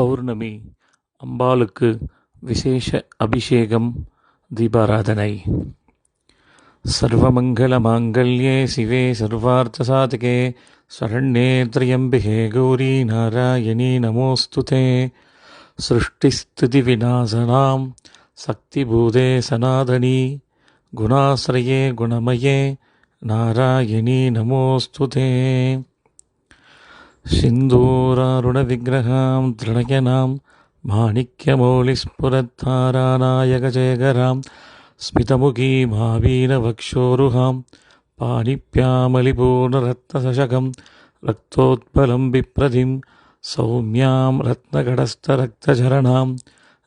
பௌர்ணமி அம்பாளுக்கு விசேஷ அபிஷேகம் தீபாராதனை. சர்வமங்கலமாங்கல்யே சிவே சர்வார்த்த சாதகே சரண்யே திரியம்பிகே கௌரி நாராயணி நமோஸ்துதே சிருஷ்டிஸ்திதி விநாசனாம் சக்திபூதே சனாதனி குணாசிரயே குணமயே நாராயணி நமோஸ்துதே सिन्दूरारुणविग्रहां तृणयनां माणिक्यमौलिस्फुरत्तारानायकजयकरां स्मितमुखी महावीरवक्षोरुहां पाणिप्यामलिपूर्णरत्नसशकं रक्तोत्पलं बिप्रतिं सौम्यां रत्नकटस्थरक्तचरणां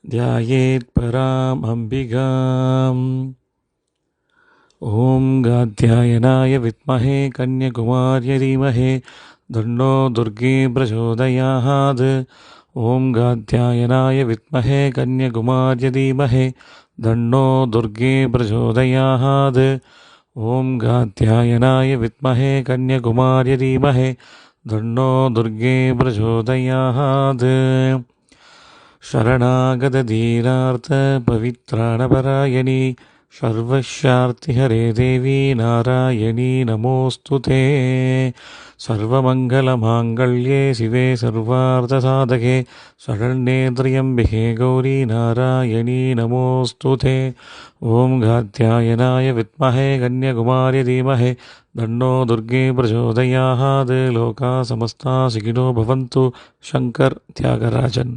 ध्यायेत्पराम् अम्बिकाम्। ॐ गाध्यायनाय विद्महे कन्यकुमार्य धीमहे दण्डो दुर्गे प्रचोदयात् ॐ गाध्यायनाय विद्महे कन्यकुमार्य धीमहे दण्डो दुर्गे प्रचोदयात् ॐ गाध्यायनाय विद्महे कन्यकुमार्य धीमहे दण्डो दुर्गे प्रचोदयात् शरणागतधीरार्थपवित्राणपरायणी सर्वशार्तिहरे देवी नारायणी नमोऽस्तु ते। सर्वमङ्गलमाङ्गल्ये शिवे सर्वार्थसाधके शरण्ये त्र्यम्बिके गौरी नारायणी नमोऽस्तु ते। ॐ गाध्यायनाय विद्महे कन्यकुमार्य धीमहे दण्डो दुर्गे प्रचोदयात् लोका समस्ता सुखिनो भवन्तु शङ्कर त्यागराजन्।